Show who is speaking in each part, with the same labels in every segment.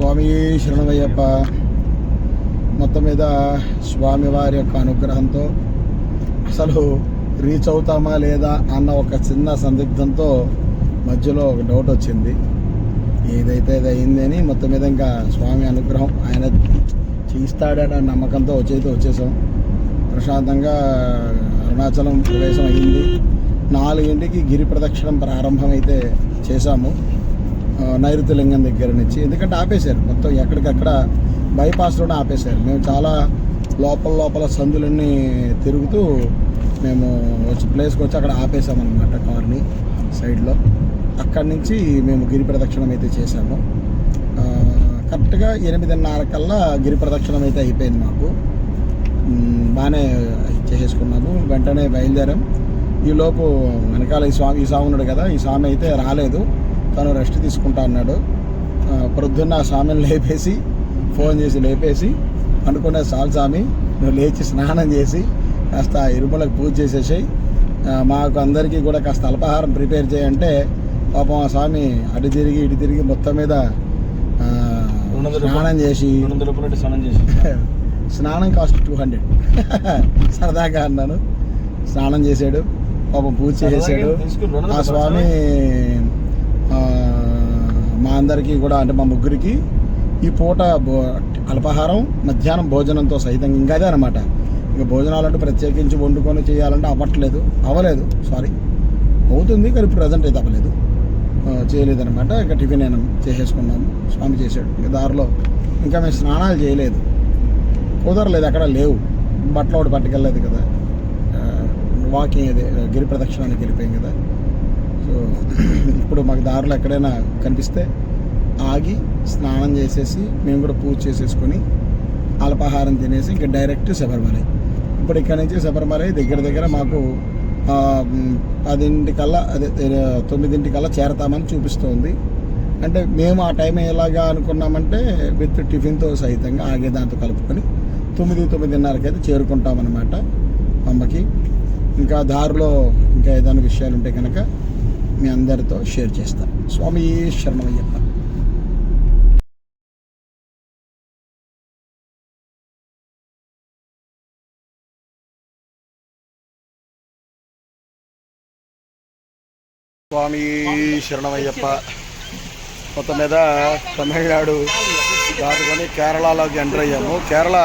Speaker 1: స్వామి శరణమయ్యప్ప. మొత్తం మీద స్వామివారి యొక్క అనుగ్రహంతో అసలు రీచ్ అవుతామా లేదా అన్న ఒక చిన్న సందిగ్ధంతో మధ్యలో ఒక డౌట్ వచ్చింది. ఏదైతే ఇది అయింది అని మొత్తం మీద ఇంకా స్వామి అనుగ్రహం ఆయన చేస్తాడన్న నమ్మకంతో వచ్చేది వచ్చేసాం. ప్రశాంతంగా అరుణాచలం ప్రవేశం అయింది. నాలుగింటికి గిరి ప్రదక్షిణం ప్రారంభమైతే చేశాము. నైరుతి లింగం దగ్గర నుంచి. ఎందుకంటే ఆపేశారు. మొత్తం ఎక్కడికక్కడ బైపాస్లోనే ఆపేశారు. మేము చాలా లోపల లోపల సందులన్నీ తిరుగుతూ మేము వచ్చి ప్లేస్కి వచ్చి అక్కడ ఆపేసామన్నమాట కార్ని సైడ్లో. అక్కడి నుంచి మేము గిరి ప్రదక్షిణం అయితే చేశాము. కరెక్ట్గా ఎనిమిదిన్నర కల్లా గిరి ప్రదక్షిణం అయితే అయిపోయింది మాకు. బాగానే చేసేసుకున్నాము. వెంటనే బయలుదేరాం. ఈలోపు వెనకాల ఈ స్వామి ఈ స్వామి ఉన్నాడు కదా ఈ స్వామి అయితే రాలేదు. తను రెస్ట్ తీసుకుంటా అన్నాడు. ప్రొద్దున్న స్వామిని లేపేసి ఫోన్ చేసి లేపేసి అనుకునే చాలు స్వామి నువ్వు లేచి స్నానం చేసి కాస్త ఇరుమలకు పూజ చేసేసాయి. మాకు అందరికీ కూడా కాస్త అల్పాహారం ప్రిపేర్ చేయంటే పాపం ఆ స్వామి అటు తిరిగి ఇటు తిరిగి మొత్తం మీద స్నానం చేసి
Speaker 2: స్నానం చేసి
Speaker 1: స్నానం కాస్ట్ టూ హండ్రెడ్. సరదాగా అన్నాను. స్నానం చేశాడు పాపం పూజ చేసేసాడు. ఆ స్వామి మా అందరికీ కూడా అంటే మా ముగ్గురికి ఈ పూట భో అల్పాహారం మధ్యాహ్నం భోజనంతో సహితంగా ఇంకా అదే అనమాట ఇంకా భోజనాలంటూ ప్రత్యేకించి వండుకొని చేయాలంటే అవ్వట్లేదు. అవ్వలేదు సారీ అవుతుంది కానీ ప్రజెంట్ అయితే అవ్వలేదు. చేయలేదనమాట ఇక ఇంకా టిఫిన్ అయినా చేసేసుకున్నాము. స్వామి చేశాడు. ఇంకా దారిలో ఇంకా మేము స్నానాలు చేయలేదు. కుదరలేదు అక్కడ లేవు. బట్టలు ఒకటి పట్టుకెళ్ళలేదు కదా. వాకింగ్ అదే గిరి ప్రదక్షిణానికి వెళ్ళిపోయాం కదా. ఇప్పుడు మాకు దారిలో ఎక్కడైనా కనిపిస్తే ఆగి స్నానం చేసేసి మేము కూడా పూజ చేసేసుకొని అల్పాహారం తినేసి ఇంకా డైరెక్ట్ శబరిమలై. ఇప్పుడు ఇక్కడ నుంచి శబరిమలై దగ్గర దగ్గర మాకు పదింటికల్లా అదే తొమ్మిదింటికల్లా చేరతామని చూపిస్తోంది. అంటే మేము ఆ టైం ఎలాగా అనుకున్నామంటే విత్ టిఫిన్తో సహితంగా ఆగే దాంతో కలుపుకొని తొమ్మిది తొమ్మిదిన్నరకి అయితే చేరుకుంటామన్నమాట అమ్మకి. ఇంకా దారిలో ఇంకా ఏదైనా విషయాలు ఉంటే కనుక మీ అందరితో షేర్ చేస్తాను స్వామి శరణమయ్యప్ప. స్వామి శరణమయ్యప్ప. మొత్తం మీద తమిళనాడు దాటుకొని కేరళలోకి ఎంటర్ అయ్యాము. కేరళ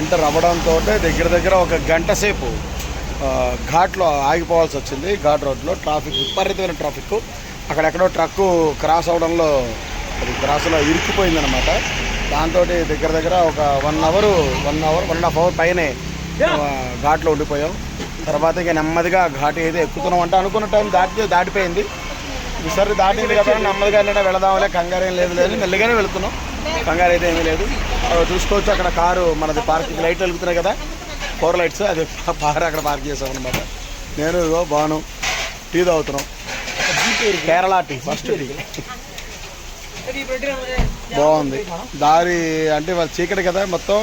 Speaker 1: ఎంటర్ అవ్వడంతో దగ్గర దగ్గర ఒక గంట సేపు ఘాట్లో ఆగిపోవాల్సి వచ్చింది. ఘాట్ రోడ్లో ట్రాఫిక్ విపరీతమైన ట్రాఫిక్. అక్కడెక్కడో ట్రక్కు క్రాస్ అవడంలో అది క్రాస్లో ఇరుక్కుపోయిందనమాట దాంతో దగ్గర దగ్గర ఒక one hour one hour one and half hour పైనే ఘాట్లో ఉండిపోయాం. తర్వాత ఇక నెమ్మదిగా ఘాట్ ఏదో ఎక్కుతున్నాం అంటే అనుకున్న టైం దాటి దాటిపోయింది. ఈసారి దాటింది కదా నెమ్మదిగా వెళ్ళినా వెళదాంలే కంగారు ఏం లేదు లేదు మెల్లిగానే వెళుతున్నాం. కంగారు అయితే ఏమీ లేదు. చూసుకోవచ్చు అక్కడ కారు మనది పార్కింగ్ లైట్ వెలుగుతున్నాయి కదా. ఫోర్ లైట్స్ అది పార్ అక్కడ పార్క్ చేసాం అనమాట నేను ఇదిగో బాను టీ తాగుతున్నాం. Kerala tea first tea. బాగుంది. దారి అంటే వాళ్ళ చీకటి కదా మొత్తం.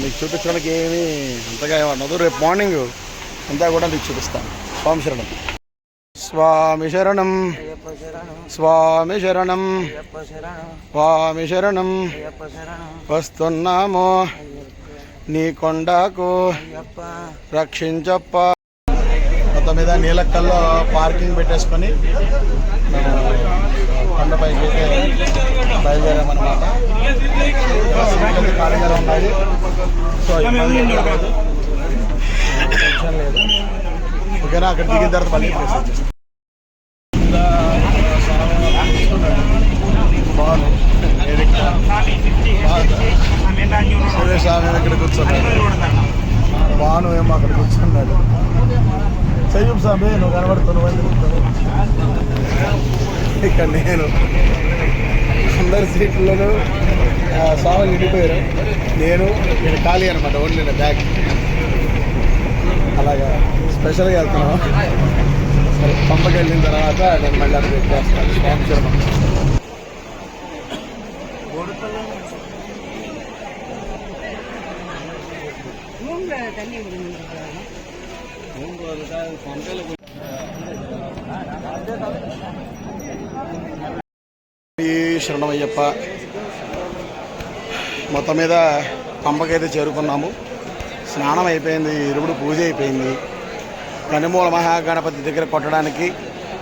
Speaker 1: మీకు చూపించడానికి ఏమీ అంతగా ఏమన్నదు రేపు మార్నింగ్ అంతా కూడా మీకు చూపిస్తాను. స్వామి శరణం. స్వామి శరణం. స్వామి శరణం. స్వామి శరణం
Speaker 3: శరణం.
Speaker 1: వస్తున్నాము. నీ కొండకు రక్షించప్ప. మొత్తం మీద నీలక్కల్లో పార్కింగ్ పెట్టేసుకొని కొండపైకి అయితే బయలుదేరామన్నమాట. ఖాళీగానే ఉన్నాయి. సో ఇబ్బంది లేదు. టెన్షన్ లేదు. ఓకేనా? అక్కడ దిగిన తర్వాత మళ్ళీ బాగుంది సురేష్ స్వామి ఇక్కడ కూర్చున్నాడు బాను ఏమో అక్కడ కూర్చున్నాడు చెయ్యం స్వామి నువ్వు కనబడుతున్నావు ఇక్కడ నేను అందరి సీట్లలో స్వామి నిండిపోయారు నేను నేను ఖాళీ అనమాట ఓన్లీ నా బ్యాగ్. అలాగా స్పెషల్గా వెళ్తున్నాం. సరే వెళ్ళిన తర్వాత నేను మళ్ళీ అక్కడ చేస్తాను స్వామి శర్మ ఈ శరణమయ్యప్ప మొత్తం మీద పంపకైతే చేరుకున్నాము. స్నానం అయిపోయింది ఇరువుడు పూజ అయిపోయింది. కనుమూల మహాగణపతి దగ్గర కొట్టడానికి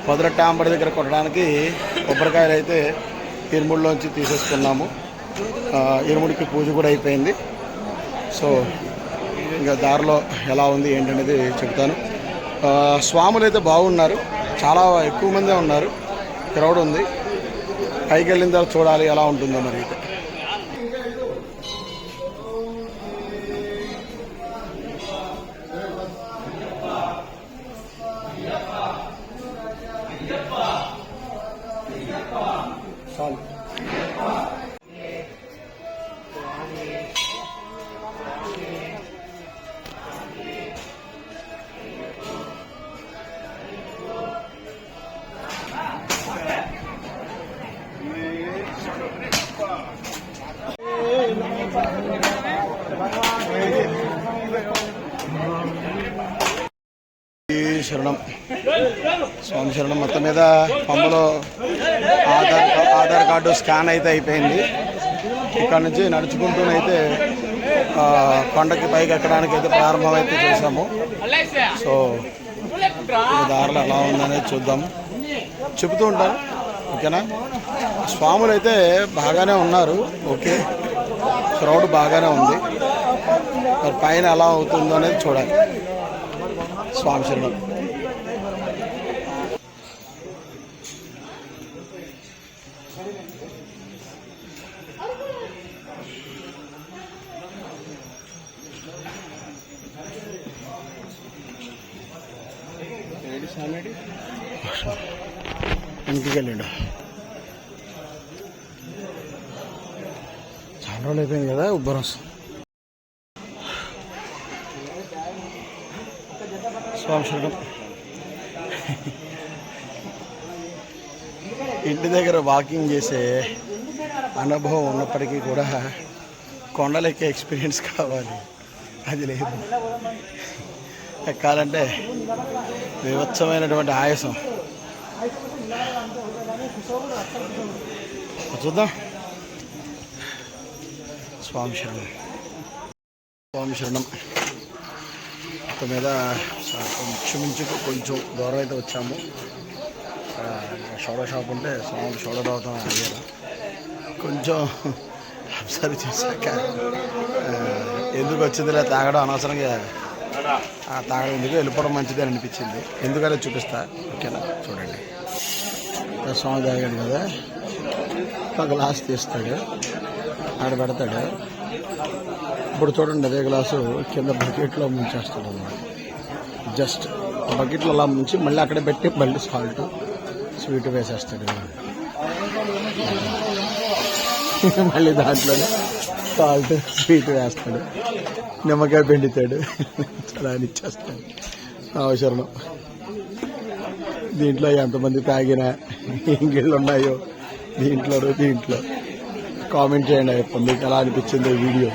Speaker 1: పొదరట్టాంబడి దగ్గర కొట్టడానికి కొబ్బరికాయలు అయితే ఇరుముడిలోంచి తీసేసుకున్నాము. ఇరుముడికి పూజ కూడా అయిపోయింది. సో ఇంకా దారిలో ఎలా ఉంది ఏంటనేది చెప్తాను. స్వాములు అయితే బాగున్నారు. చాలా ఎక్కువ మందే ఉన్నారు. క్రౌడ్ ఉంది. పైకి వెళ్ళిన తర్వాత చూడాలి ఎలా ఉంటుందో మరి అయితే. శరణం. స్వామి శరణం మొత్తం మీద పంపలో ఆధార్ ఆధార్ కార్డు స్కాన్ అయితే అయిపోయింది. ఇక్కడ నుంచి నడుచుకుంటూనైతే కొండకి పైకి ఎక్కడానికి అయితే ప్రారంభం అయితే చేశాము. సో ఈ దారిలో ఎలా ఉందనేది చూద్దాం. చెబుతూ ఉంటాను. ఓకేనా? స్వాములు అయితే బాగానే ఉన్నారు. ఓకే. క్రౌడ్ బాగానే ఉంది. మరి పైన ఎలా అవుతుందో అనేది చూడాలి. స్వామి శరణం ఇంటికెళ్ళిండు చాలా రోజులు అయిపోయింది కదా ఉబ్బరం వస్తుంది. స్వామి శరణం. ఇంటి దగ్గర వాకింగ్ చేసే అనుభవం ఉన్నప్పటికీ కూడా కొండలెక్కే ఎక్స్పీరియన్స్ కావాలి. అది లేదు. ఎక్కాలంటే వివత్సమైనటువంటి ఆయాసం. చూద్దాం. స్వామి శరణం. స్వామి శరణం. మొత్తం మీద కొంచెం కొంచెం దూరం అయితే వచ్చాము. ఇక్కడ షోడా షాప్ ఉంటే స్వామి షోడా తాగుతాం అడిగారు. కొంచెం అబ్జర్వ్ చేశాక ఎందుకు వచ్చిందిలే తాగడం అనవసరంగా ఆ తాగడం ఎందుకు? వెళ్ళిపోవడం మంచిది అని అనిపించింది. ఎందుకనే చూపిస్తా. ఓకేనా? చూడండి. స్వామి తాగాడు కదా. ఒక గ్లాస్ తీస్తాడు. ఆడ పెడతాడు. ఇప్పుడు చూడండి అదే గ్లాసు కింద బకెట్లో ముంచేస్తాడు అన్నమాట. జస్ట్ బకెట్లో అలా ముంచి మళ్ళీ అక్కడ పెట్టి మళ్ళీ సాల్ట్ స్వీట్ వేసేస్తాడు మళ్ళీ దాంట్లోనే సాల్ట్ స్వీట్ వేస్తాడు. నిమ్మకాయ పిండితాడు. అలా అని ఇచ్చేస్తాడు అవసరం దీంట్లో ఎంతమంది తాగినా ఇంగిళ్ళు ఉన్నాయో దీంట్లో దీంట్లో. కామెంట్ చేయండి అయ్యప్ప మీకు ఎలా అనిపించింది వీడియో.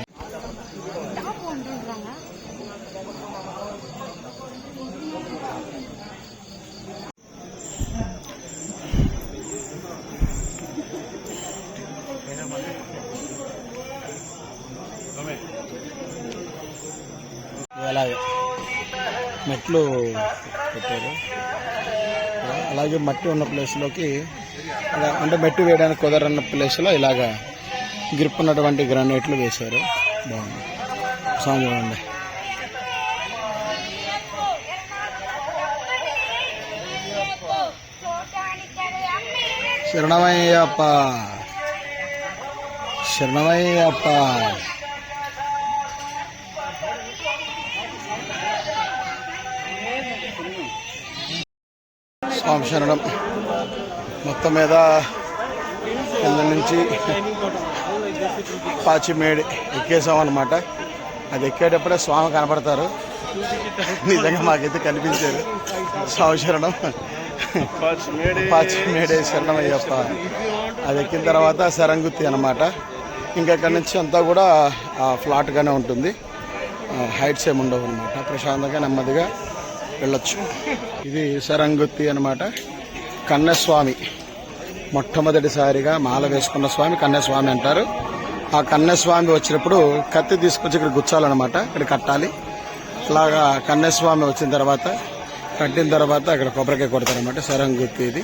Speaker 1: అలాగే మట్టి ఉన్న ప్లేస్లోకి అలా అంటే మట్టి వేయడానికి కుదరన్న ప్లేస్లో ఇలాగా గ్రిప్ ఉన్నటువంటి గ్రానైట్లు వేశారు. బాగుంది. సాంగ్ చూడండి శరణమయ్యప్ప. శరణమయ్యప్ప. స్వామి శరణం. మొత్తం మీద కింద నుంచి పాచిమేడి ఎక్కేసాం అనమాట అది ఎక్కేటప్పుడే స్వామి కనపడతారు. నిజంగా మాకైతే కనిపించారు. స్వామి శరణం. పాచిమేడే. శరణం అయ్యప్ప. అది ఎక్కిన తర్వాత శరంగుత్తి అనమాట ఇంకా అక్కడి నుంచి అంతా కూడా ఫ్లాట్గానే ఉంటుంది. హైట్స్ ఏమి ఉండవు అనమాట ప్రశాంతంగా నెమ్మదిగా వెళ్ళొచ్చు. ఇది సరంగుత్తి అనమాట కన్నస్వామి. మొట్టమొదటిసారిగా మాల వేసుకున్న స్వామి కన్యాస్వామి అంటారు. ఆ కన్యస్వామి వచ్చినప్పుడు కత్తి తీసుకొచ్చి ఇక్కడ గుచ్చాలన్నమాట. ఇక్కడ కట్టాలి. అలాగా కన్యస్వామి వచ్చిన తర్వాత కట్టిన తర్వాత అక్కడ కొబ్బరికాయ కొడతారనమాట సరంగుత్తి ఇది.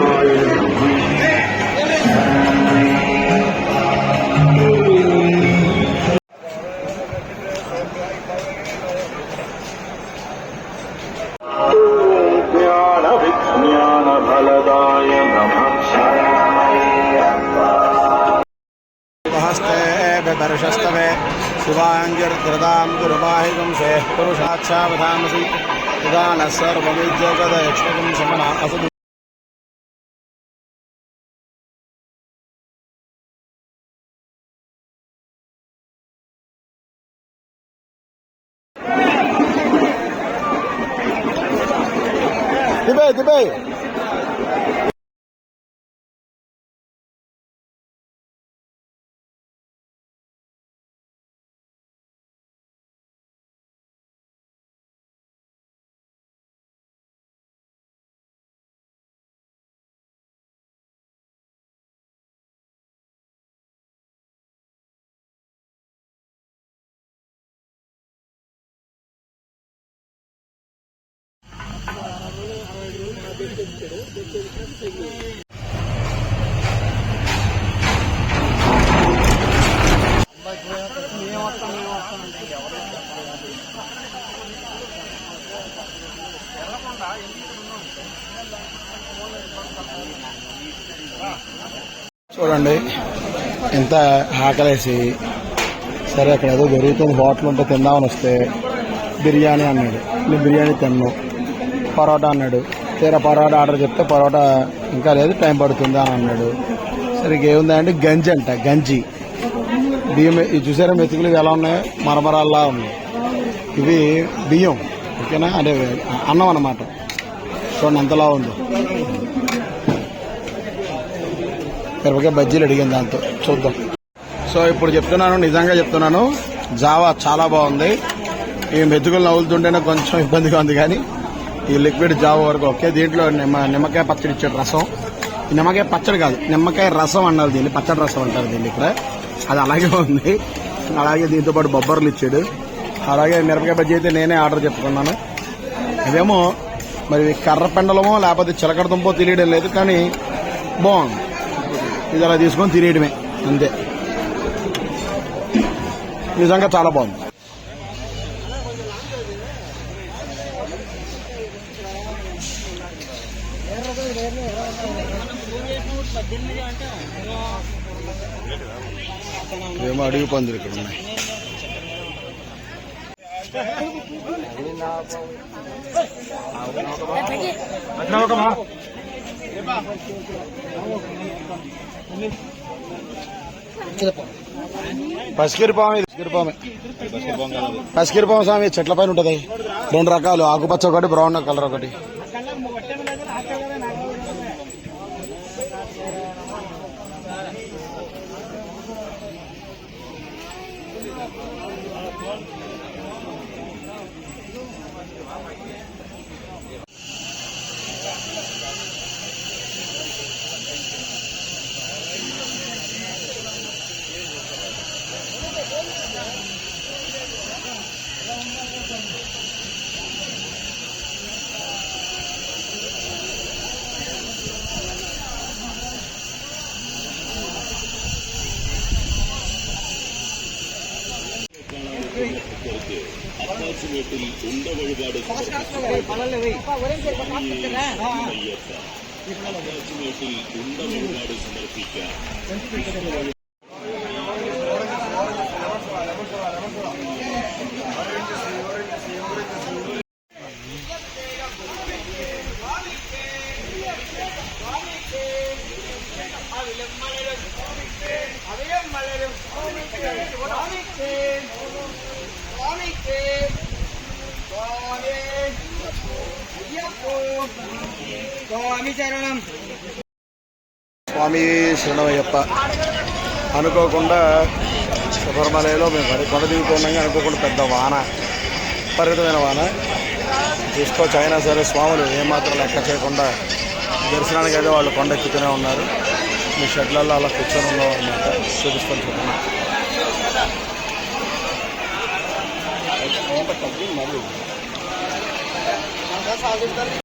Speaker 1: ಸರ್ ಒಂದು ಉದ್ಯೋಗದ ಯಕ್ಷಗಾನ ಸಮಾನ ಅದು دبي دبي చూడండి ఎంత ఆకలేసి సరే అక్కడ ఏదో జరుగుతుంది హోటల్ ఉంటే తిందామని వస్తే బిర్యానీ అన్నాడు. నేను బిర్యానీ తిన్నాను పరోటా అన్నాడు. తీరా పరోటా ఆర్డర్ చెప్తే పరోటా ఇంకా లేదు టైం పడుతుంది అని అన్నాడు. సరే ఏముందంటే గంజి అంట గంజి. బియ్యం ఇది చూసారా మెతుకులు ఇవి ఎలా ఉన్నాయో? మరమరాల్లా ఉన్నాయి. ఇవి బియ్యం ఓకేనా? అంటే అన్నం అన్నమాట. చూడండి ఎంతలా ఉందో. మిరపకాయ బజ్జీలు అడిగింది దాంతో. చూద్దాం. సో ఇప్పుడు చెప్తున్నాను నిజంగా చెప్తున్నాను. జావా చాలా బాగుంది. ఈ మెతుకులు నవ్వులుతుంటేనే కొంచెం ఇబ్బందిగా ఉంది కానీ ఈ లిక్విడ్ జావ వరకు ఓకే? దీంట్లో నిమ్మ నిమ్మకాయ పచ్చడి ఇచ్చాడు రసం. ఈ నిమ్మకాయ పచ్చడి కాదు నిమ్మకాయ రసం అన్నారు దీన్ని పచ్చడి రసం అంటారు దీన్ని ఇక్కడ. అది అలాగే ఉంది. అలాగే దీంతో పాటు బొబ్బర్లు ఇచ్చాడు. అలాగే మిరపకాయ బజ్జీ అయితే నేనే ఆర్డర్ చెప్పుకున్నాను. ఇదేమో మరి కర్ర పెండలమో లేకపోతే చిలకడ దుంపో తెలియడం లేదు కానీ బాగుంది. ఇది అలా తీసుకొని తినేయడమే అంతే. నిజంగా చాలా బాగుంది. ఏమో అడిగి పందులు ఇక్కడ ఉన్నాయి. పసికిరిపాము ఇది పసికిరిపామే పసికిరిపాము స్వామి చెట్ల పైన ఉంటది. రెండు రకాలు ఆకుపచ్చ ఒకటి బ్రౌన్ కలర్ ఒకటి.
Speaker 3: சமர்ப்பிக்க స్వామి శరణం.
Speaker 1: శరణమయ్యప్ప. అనుకోకుండా శబరిమలలో మేము మరి కొండ దిగుతుండగా అనుకోకుండా పెద్ద వాన విపరీతమైన వాన. తీసుకోవచ్చు అయినా సరే స్వాములు ఏమాత్రం లెక్క చేయకుండా దర్శనానికి అయితే వాళ్ళు కొండ ఎక్కుతూనే ఉన్నారు. మీ షెడ్లలో అలా కూర్చొని ఉన్నాం అనమాట చూపిస్తాను చూడండి.